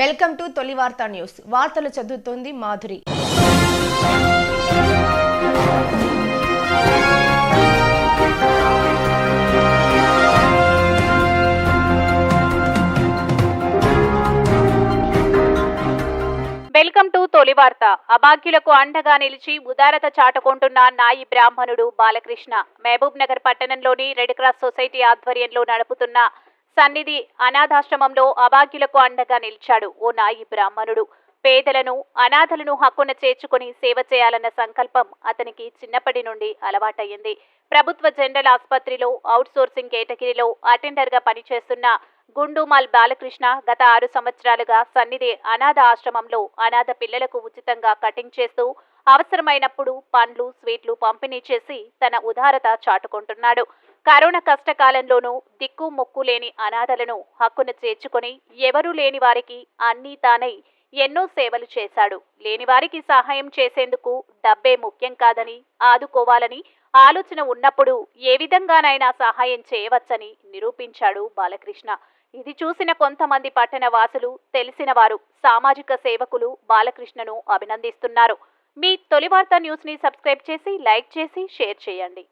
Welcome to తొలి వార్తా news. వార్తలు చదువుతోంది మాధురి. వెల్కమ్ టు తొలి వార్త. అభాగ్యులకు అండగా నిలిచి ఉదారత చాటుకుంటున్న నాయి బ్రాహ్మణుడు బాలకృష్ణ. మహబూబ్ నగర్ పట్టణంలోని రెడ్ క్రాస్ సొసైటీ ఆధ్వర్యంలో నడుపుతున్న సన్నిధి అనాథాశ్రమంలో అభాగ్యులకు అండగా నిలిచాడు ఓ నాయి బ్రాహ్మణుడు. పేదలను అనాథలను హక్కున చేర్చుకుని సేవ చేయాలన్న సంకల్పం అతనికి చిన్నప్పటి నుండి అలవాటయ్యింది. ప్రభుత్వ జనరల్ ఆసుపత్రిలో అవుట్ సోర్సింగ్ కేటగిరీలో అటెండర్గా పనిచేస్తున్న గుండుమాల్ బాలకృష్ణ గత ఆరు సంవత్సరాలుగా సన్నిధి అనాథ ఆశ్రమంలో అనాథ పిల్లలకు ఉచితంగా కటింగ్ చేస్తూ అవసరమైనప్పుడు పండ్లు స్వీట్లు పంపిణీ చేసి తన ఉదారత చాటుకుంటున్నాడు. కరోనా కష్టకాలంలోనూ దిక్కు మొక్కు లేని అనాథలను హక్కును చేర్చుకొని ఎవరూ లేని వారికి అన్నీ తానై ఎన్నో సేవలు చేశాడు. లేని వారికి సహాయం చేసేందుకు డబ్బే ముఖ్యం కాదని ఆదుకోవాలని ఆలోచన ఉన్నప్పుడు ఏ విధంగానైనా సహాయం చేయవచ్చని నిరూపించాడు బాలకృష్ణ. ఇది చూసిన కొంతమంది పట్టణ వాసులు తెలిసిన వారు సామాజిక సేవకులు బాలకృష్ణను అభినందిస్తున్నారు. మీ తొలి వార్త న్యూస్ని సబ్స్క్రైబ్ చేసి లైక్ చేసి షేర్ చేయండి.